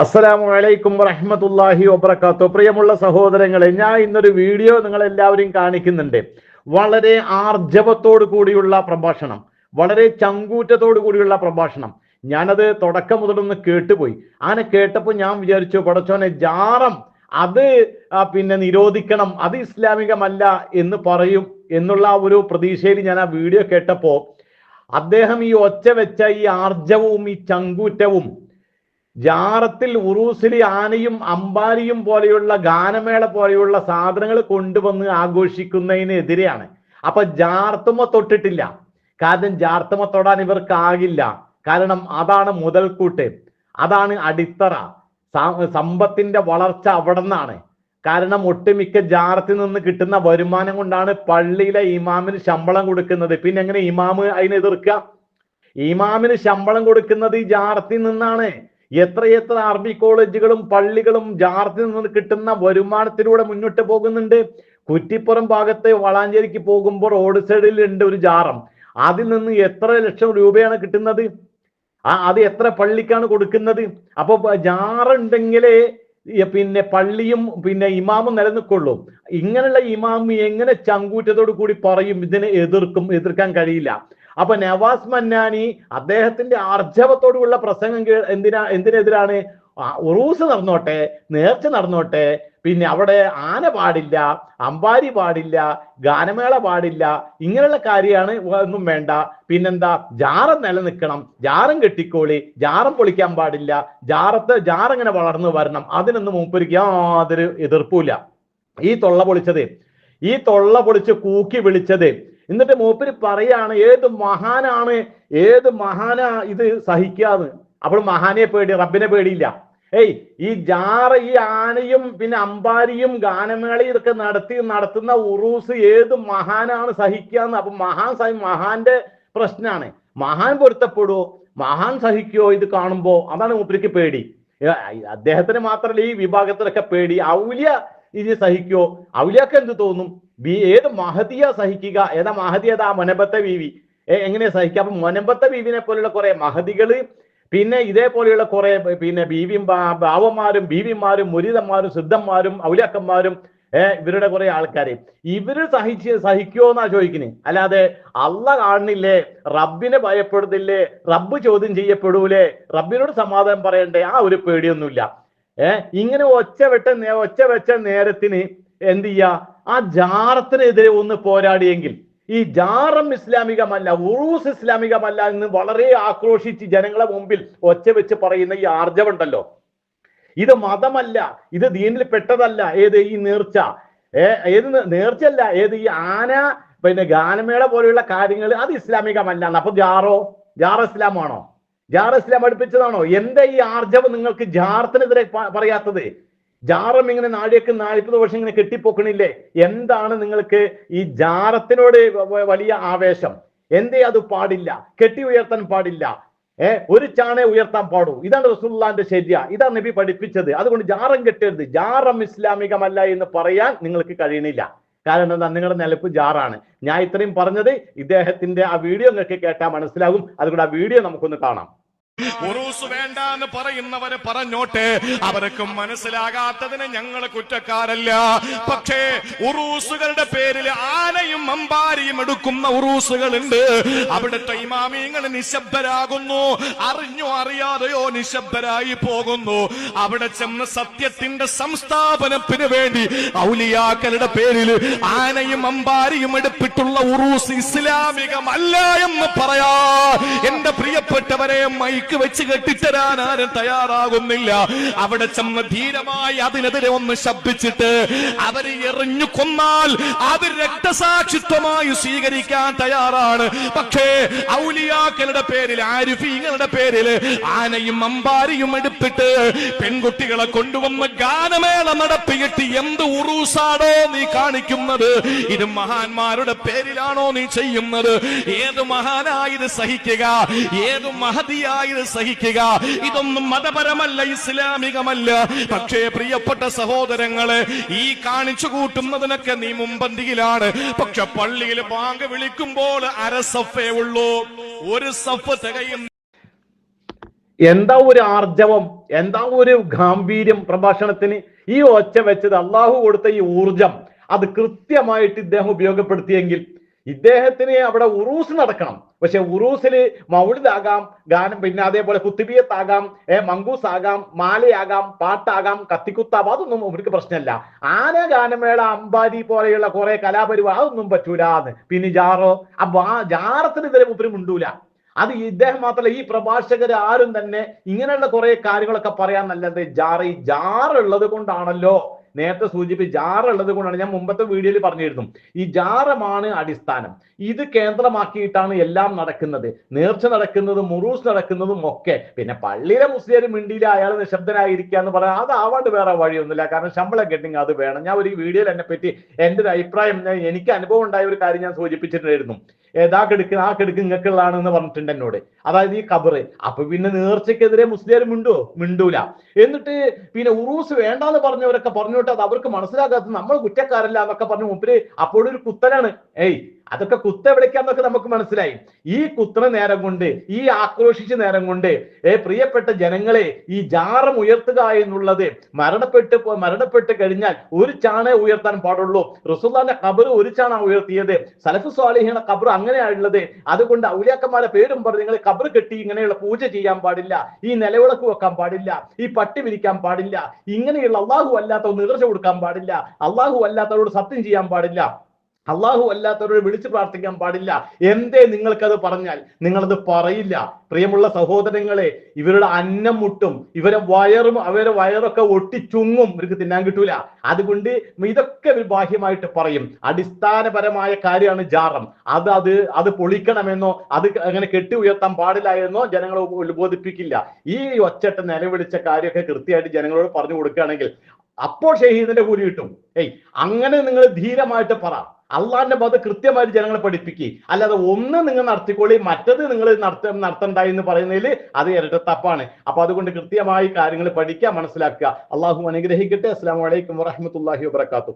അസ്സലാമു അലൈക്കും വറഹമത്തല്ലാഹി വബർക്കാത്തു പ്രിയമുള്ള സഹോദരങ്ങളെ ഞാൻ ഇന്നൊരു വീഡിയോ നിങ്ങൾ എല്ലാവരും കാണിക്കുന്നുണ്ട്. വളരെ ആർജവത്തോടു കൂടിയുള്ള പ്രഭാഷണം. വളരെ ചങ്കൂറ്റത്തോടു കൂടിയുള്ള പ്രഭാഷണം. ഞാനത് തുടക്കം മുതലൊന്ന് കേട്ടുപോയി. അങ്ങനെ കേട്ടപ്പോൾ ഞാൻ വിചാരിച്ചു പടച്ചോനെ ജാറം അത് പിന്നെ നിരോധിക്കണം അത് ഇസ്ലാമികമല്ല എന്ന് പറയും എന്നുള്ള ഒരു പ്രതീക്ഷയിൽ ഞാൻ ആ വീഡിയോ കേട്ടപ്പോ അദ്ദേഹം ഈ ഒച്ച വെച്ച ഈ ആർജവും ഈ ചങ്കൂറ്റവും ജാറത്തിൽ ഉറൂസിലി ആനയും അമ്പാരിയും പോലെയുള്ള ഗാനമേള പോലെയുള്ള സാധനങ്ങൾ കൊണ്ടുവന്ന് ആഘോഷിക്കുന്നതിനെതിരെയാണ്. അപ്പൊ ജാർത്തുമ തൊട്ടിട്ടില്ല. കാരണം ജാർത്തുമ തൊടാൻ ഇവർക്കാകില്ല. കാരണം അതാണ് മുതൽക്കൂട്ട്. അതാണ് അടിത്തറ. സമ്പത്തിന്റെ വളർച്ച അവിടെ നിന്നാണ് കാരണം ഒട്ടുമിക്ക ജാറത്തിൽ നിന്ന് കിട്ടുന്ന വരുമാനം കൊണ്ടാണ് പള്ളിയിലെ ഇമാമിന് ശമ്പളം കൊടുക്കുന്നത്. പിന്നെ എങ്ങനെ ഇമാമ് അതിനെ എതിർക്കുക? ഇമാമിന് ശമ്പളം കൊടുക്കുന്നത് ഈ ജാറത്തിൽ നിന്നാണ്. എത്രയെത്ര അറബി കോളേജുകളും പള്ളികളും ജാർജിൽ നിന്ന് കിട്ടുന്ന വരുമാനത്തിലൂടെ മുന്നോട്ട് പോകുന്നുണ്ട്. കുറ്റിപ്പുറം ഭാഗത്തെ വളാഞ്ചേരിക്ക് പോകുമ്പോൾ റോഡ് സൈഡിൽ ഉണ്ട് ഒരു ജാറം. അതിൽ നിന്ന് എത്ര ലക്ഷം രൂപയാണ് കിട്ടുന്നത്? ആ അത് എത്ര പള്ളിക്കാണ് കൊടുക്കുന്നത്? അപ്പൊ ജാറുണ്ടെങ്കിലേ പിന്നെ പള്ളിയും പിന്നെ ഇമാമും നിലനിൽക്കുള്ളൂ. ഇങ്ങനെയുള്ള ഇമാമി എങ്ങനെ ചങ്കൂറ്റത്തോടു കൂടി പറയും? ഇതിനെ എതിർക്കും എതിർക്കാൻ കഴിയില്ല. അപ്പൊ നവാസ് മന്നാനി അദ്ദേഹത്തിന്റെ ആർജവത്തോടുള്ള പ്രസംഗം എന്തിനാ എന്തിനെതിരാണ്? ഉറൂസ് നടന്നോട്ടെ നേർച്ച നടന്നോട്ടെ പിന്നെ അവിടെ ആന പാടില്ല അമ്പാരി പാടില്ല ഗാനമേള പാടില്ല ഇങ്ങനെയുള്ള കാര്യമാണ് ഒന്നും വേണ്ട. പിന്നെന്താ? ജാറം നിലനിൽക്കണം ജാറം കെട്ടിക്കോളി ജാറം പൊളിക്കാൻ പാടില്ല ജാറത്ത് ജാറങ്ങനെ വളർന്നു വരണം അതിനൊന്നും മൂപ്പരിക്ക് യാതൊരു എതിർപ്പില്ല ഈ തൊള്ള പൊളിച്ചത് ഈ തൊള്ള പൊളിച്ച് കൂക്കി വിളിച്ചത് എന്നിട്ട് മൂപ്പര് പറയാണ് ഏത് മഹാനാണ് ഏത് മഹാനാ ഇത് സഹിക്കാന്ന്? അപ്പോൾ മഹാനെ പേടി റബ്ബിനെ പേടിയില്ല. ഏയ് ഈ ജാറ ഈ ആനയും പിന്നെ അമ്പാരിയും ഗാനമേളയും ഇതൊക്കെ നടത്തി നടത്തുന്ന ഉറൂസ് ഏത് മഹാനാണ് സഹിക്കാന്ന്? അപ്പൊ മഹാൻ സഹി മഹാന്റെ പ്രശ്നമാണ് മഹാൻ പൊരുത്തപ്പെടുവോ? മഹാൻ സഹിക്കുവോ ഇത് കാണുമ്പോ? അതാണ് മൂപ്പരിക്ക് പേടി. അദ്ദേഹത്തിന് മാത്രമല്ല ഈ വിഭാഗത്തിലൊക്കെ പേടി. ഔലിയ ഇത് സഹിക്കോ ഔലിയാക്ക് എന്ത് തോന്നും? ബി ഏത് മഹതിയ സഹിക്കുക? ഏതാ മഹതി ഏതാ മൊനബത്തെ ബീവി. എങ്ങനെ സഹിക്കുക? അപ്പൊ മൊനബത്തെ ബീവിനെ പോലുള്ള കുറെ മഹതികൾ പിന്നെ ഇതേപോലെയുള്ള കുറെ പിന്നെ ബീവിയും ഭാവന്മാരും ബീവിമാരും മുരിതന്മാരും സിദ്ധന്മാരും ഔലിയാക്കന്മാരും ഏഹ് ഇവരുടെ കുറെ ആൾക്കാര്. ഇവർ സഹിച്ച് സഹിക്കുമോ എന്നാ ചോദിക്കുന്നത് അല്ലാതെ അല്ല കാണുന്നില്ലേ? റബ്ബിനെ ഭയപ്പെടുന്നില്ലേ? റബ്ബ് ചോദ്യം ചെയ്യപ്പെടൂലേ? റബ്ബിനോട് സമാധാനം പറയണ്ടേ? ആ ഒരു പേടിയൊന്നുമില്ല. ഏഹ് ഇങ്ങനെ നേ- ഒച്ച വെച്ച നേരത്തിന് എന്ത് ചെയ്യാ? ആ ജാറത്തിനെതിരെ ഒന്ന് പോരാടിയെങ്കിൽ ഈ ജാറം ഇസ്ലാമികമല്ല ഉറൂസ് ഇസ്ലാമികമല്ല എന്ന് വളരെ ആക്രോശിച്ച് ജനങ്ങളെ മുമ്പിൽ ഒച്ച വെച്ച് പറയുന്ന ഈ ആർജവുണ്ടല്ലോ. ഇത് മതമല്ല ഇത് ദീനിൽ പെട്ടതല്ല. ഏത് ഈ നേർച്ച? ഏ ഏത് നേർച്ചയല്ല ഏത് ഈ ആന പിന്നെ ഗാനമേള പോലെയുള്ള കാര്യങ്ങൾ അത് ഇസ്ലാമികമല്ല. അപ്പൊ ജാറോ? ജാർ ഇസ്ലാമാണോ? ജാർ ഇസ്ലാം പഠിപ്പിച്ചതാണോ എന്താ ഈ ആർജവം നിങ്ങൾക്ക് ജാർത്തിനെതിരെ പറയാത്തത്? ജാറം ഇങ്ങനെ നാഴേക്ക് നാൽപ്പത് വർഷം ഇങ്ങനെ കെട്ടിപ്പൊക്കണില്ലേ? എന്താണ് നിങ്ങൾക്ക് ഈ ജാറത്തിനോട് വലിയ ആവേശം? എന്തേ അത് പാടില്ല? കെട്ടി ഉയർത്താൻ പാടില്ല. ഏർ ഒരു ചാണെ ഉയർത്താൻ പാടൂ. ഇതാണ് റസൂള്ളാന്റെ ശരിയ. ഇതാണ് നബി പഠിപ്പിച്ചത്. അതുകൊണ്ട് ജാറം കെട്ടരുത്. ജാറം ഇസ്ലാമികമല്ല എന്ന് പറയാൻ നിങ്ങൾക്ക് കഴിയണില്ല. കാരണം എന്താ നിങ്ങളുടെ നിലപ്പ് ജാറാണ്. ഞാൻ ഇത്രയും പറഞ്ഞത് ഇദ്ദേഹത്തിന്റെ ആ വീഡിയോ നിങ്ങൾക്ക് കേട്ടാൽ മനസ്സിലാകും. അതുകൊണ്ട് ആ വീഡിയോ നമുക്കൊന്ന് കാണാം. ഉറൂസ് വേണ്ട എന്ന് പറയുന്നവര് പറഞ്ഞോട്ടെ. അവർക്ക് മനസ്സിലാകാത്തതിന് ഞങ്ങൾ കുറ്റക്കാരല്ല. പക്ഷേ ഉറൂസുകളുടെ പേരിൽ ആനയും അമ്പാരിയും എടുക്കുന്ന ഉറൂസുകളുണ്ട്. അവിടുത്തെ ഇമാമിങ്ങൾ നിശബ്ദരാകുന്നു. അറിഞ്ഞോ അറിയാതെയോ നിശബ്ദരായി പോകുന്നു. അവിടെ ചെന്ന് സത്യത്തിന്റെ സംസ്ഥാപനത്തിന് വേണ്ടി ഔലിയാക്കളുടെ പേരിൽ ആനയും അമ്പാരിയും എടുപ്പിട്ടുള്ള ഉറൂസ് ഇസ്ലാമികമല്ല എന്ന് പറയാ. എന്റെ പ്രിയപ്പെട്ടവരെ മൈക്ക് വെച്ച് കെട്ടിത്തരാൻ ആരും തയ്യാറാകുന്നില്ല. അവിടെ ചെന്ന് ധീരമായി അതിനെതിരെ ഒന്ന് ശബ്ദിച്ചിട്ട് അവരെ എറിഞ്ഞു കൊന്നാൽ അത് രക്തസാക്ഷിത്വമായി സ്വീകരിക്കാൻ തയ്യാറാണ്. പക്ഷേ ഔലിയാക്കളുടെ പേരിൽ ആരിഫീങ്ങളുടെ പേരിൽ ആനയും അമ്പാരിയും എടുത്തിട്ട് പെൺകുട്ടികളെ കൊണ്ടുവന്ന് ഗാനമേള നടത്തിയിട്ട് എന്ത് ഉറൂസാടോ നീ കാണിക്കുന്നത്? ഇത് മഹാന്മാരുടെ പേരിലാണോ നീ ചെയ്യുന്നത്? ഏത് മഹാനായത് സഹിക്കുക? ഏത് മഹതിയായത് സഹിക്കുക. ഇതൊന്നും മതപരമല്ല ഇസ്ലാമികമല്ല. പക്ഷേ പ്രിയപ്പെട്ട സഹോദരങ്ങളെ ഈ കാണിച്ചു കൂട്ടുന്നതിനൊക്കെ നീ മുമ്പന്തിയിലാണ് പക്ഷെ പള്ളിയിൽ ബാങ്ക് വിളിക്കുമ്പോൾ അര സഫേ ഉള്ളൂ. ഒരു സഫ് തികയും എന്താ ഒരു ആർജവം? എന്താ ഒരു ഗാംഭീര്യം പ്രഭാഷണത്തിന്? ഈ ഒച്ച വെച്ചത് അള്ളാഹു കൊടുത്ത ഈ ഊർജം. അത് കൃത്യമായിട്ട് ഇദ്ദേഹം ഉപയോഗപ്പെടുത്തിയെങ്കിൽ ഇദ്ദേഹത്തിന് അവിടെ ഉറൂസ് നടക്കണം. പക്ഷെ ഉറൂസിൽ മൗലിദാകാം ഗാനം പിന്നെ അതേപോലെ കുത്തിബിയത്താകാം ഏ മങ്കൂസ് ആകാം മാലയാകാം പാട്ടാകാം കത്തിക്കുത്താവാം അതൊന്നും അവർക്ക് പ്രശ്നമല്ല. ആന ഗാനമേള അമ്പാരി പോലെയുള്ള കുറെ കലാപരിപാടി അതൊന്നും പറ്റൂലാന്ന്. പിന്നെ ജാറോ അപ്പൊ ആ ജാറത്തിന് ഇതിലെ ഉപരി മുണ്ടൂല. അത് ഇദ്ദേഹം മാത്രമല്ല ഈ പ്രഭാഷകർ ആരും തന്നെ ഇങ്ങനെയുള്ള കുറെ കാര്യങ്ങളൊക്കെ പറയാൻ നല്ലത് ജാറ്. ഈ ജാറുള്ളത് കൊണ്ടാണല്ലോ. നേരത്തെ സൂചിപ്പിച്ച് ജാറ് ഉള്ളത് കൊണ്ടാണ് ഞാൻ മുമ്പത്തെ വീഡിയോയിൽ പറഞ്ഞിരുന്നു. ഈ ജാറമാണ് അടിസ്ഥാനം. ഇത് കേന്ദ്രമാക്കിയിട്ടാണ് എല്ലാം നടക്കുന്നത്. നേർച്ച നടക്കുന്നതും മുറൂസ് നടക്കുന്നതും ഒക്കെ. പിന്നെ പള്ളിയിലെ മുസ്ലിം മിണ്ടിയിൽ അയാൾ നിശബ്ദനായിരിക്കുക എന്ന് പറയാൻ അതാവാണ്ട് വേറെ വഴിയൊന്നുമില്ല. കാരണം ശമ്പളം കെട്ടിങ് അത് വേണം. ഞാൻ ഒരു വീഡിയോയിൽ എന്നെ പറ്റി എന്റെ ഒരു അഭിപ്രായം എനിക്ക് അനുഭവം ഉണ്ടായ ഒരു കാര്യം ഞാൻ സൂചിപ്പിച്ചിട്ടുണ്ടായിരുന്നു. ഏതാ കെടുക്ക് ആ കെടുക്ക് നിങ്ങൾക്കുള്ളതാണെന്ന് പറഞ്ഞിട്ടുണ്ട് എന്നോട്. അതായത് ഈ കബറ് അപ്പൊ പിന്നെ നേർച്ചയ്ക്കെതിരെ മുസ്ലിം മിണ്ടോ? മിണ്ടൂല. എന്നിട്ട് പിന്നെ ഉറൂസ് വേണ്ടാന്ന് പറഞ്ഞവരൊക്കെ പറഞ്ഞോട്ട് അത് അവർക്ക് മനസ്സിലാക്കാത്ത നമ്മൾ കുറ്റക്കാരല്ല എന്നൊക്കെ പറഞ്ഞു മുപ്പിൽ അപ്പോഴൊരു കുത്തനാണ്. ഏയ് അതൊക്കെ കുത്ത എവിടേക്കാന്നൊക്കെ നമുക്ക് മനസ്സിലായി. ഈ കുത്തണ നേരം കൊണ്ട് ഈ ആക്രോശിച്ച നേരം കൊണ്ട് ഏ പ്രിയപ്പെട്ട ജനങ്ങളെ ഈ ജാറം ഉയർത്തുക എന്നുള്ളത് മരണപ്പെട്ട് മരണപ്പെട്ട് കഴിഞ്ഞാൽ ഒരു ചാണേ ഉയർത്താൻ പാടുള്ളൂ. റസൂല്ലാന്റെ കബർ ഒരു ചാണ ഉയർത്തിയത്. സലഫ് സ്വാലിഹിയുടെ കബർ അങ്ങനെയാണുള്ളത്. അതുകൊണ്ട് ഔലിയാക്കന്മാരെ പേരും പറഞ്ഞ് നിങ്ങൾ കബർ കെട്ടി ഇങ്ങനെയുള്ള പൂജ ചെയ്യാൻ പാടില്ല. ഈ നിലവിളക്ക് വെക്കാൻ പാടില്ല. ഈ പട്ടി വിരിക്കാൻ പാടില്ല. ഇങ്ങനെയുള്ള അള്ളാഹു അല്ലാത്ത നേർച്ച കൊടുക്കാൻ പാടില്ല. അള്ളാഹു അല്ലാത്തവരോട് സത്യം ചെയ്യാൻ പാടില്ല. അള്ളാഹു അല്ലാത്തവരോട് വിളിച്ചു പ്രാർത്ഥിക്കാൻ പാടില്ല. എന്തേ നിങ്ങൾക്കത് പറഞ്ഞാൽ? നിങ്ങളത് പറയില്ല. പ്രിയമുള്ള സഹോദരങ്ങളെ ഇവരുടെ അന്നം മുട്ടും ഇവരെ വയറും അവരെ വയറൊക്കെ ഒട്ടിച്ചുങ്ങും ഇവർക്ക് തിന്നാൻ കിട്ടൂല. അതുകൊണ്ട് ഇതൊക്കെ ബാഹ്യമായിട്ട് പറയും. അടിസ്ഥാനപരമായ കാര്യമാണ് ജാറം. അത് അത് അത് പൊളിക്കണമെന്നോ അത് അങ്ങനെ കെട്ടി ഉയർത്താൻ പാടില്ല എന്നോ ജനങ്ങളെ ഉത്ബോധിപ്പിക്കില്ല. ഈ ഒച്ചട്ട് നിലവിളിച്ച കാര്യമൊക്കെ കൃത്യമായിട്ട് ജനങ്ങളോട് പറഞ്ഞു കൊടുക്കുകയാണെങ്കിൽ അപ്പോൾ ഷഹീദിന്റെ കൂലി കിട്ടും. ഏയ് അങ്ങനെ നിങ്ങൾ ധീരമായിട്ട് പറ. അള്ളാന്റെ മത കൃത്യമായിട്ട് ജനങ്ങളെ പഠിപ്പിക്കുക അല്ലാതെ ഒന്ന് നിങ്ങൾ നടത്തിക്കൊള്ളി മറ്റത് നിങ്ങൾ നടത്ത നടത്തണ്ട എന്ന് പറയുന്നതിൽ അത് ഇരട്ടത്തപ്പാണ് അപ്പൊ അതുകൊണ്ട് കൃത്യമായി കാര്യങ്ങൾ പഠിക്കുക മനസ്സിലാക്കുക. അള്ളാഹു അനുഗ്രഹിക്കട്ടെ. അസ്സാം വലൈക്കും വറഹമത്തല്ലാഹി വാബർക്കാത്തു